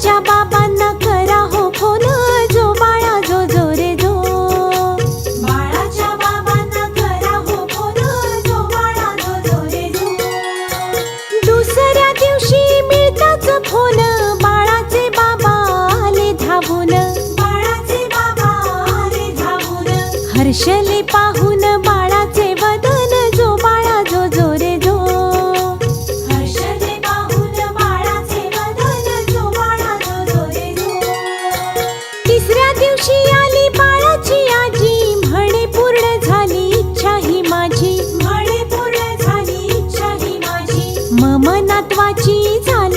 आमच्या हो बाबांना करा हो फोन. जो बाळा जो जो रे जो. दुसऱ्या दिवशी मिळताच फोन. बाळाचे बाबा आले धावून. बाळाचे बाबा आले धावून. हर्षले पाहून दिवशी आली बाळाची आजी म्हणे पूर्ण झाली इच्छा ही माझी. म्हणे पूर्ण झाली इच्छा ही माझी. मम नातवाची झाली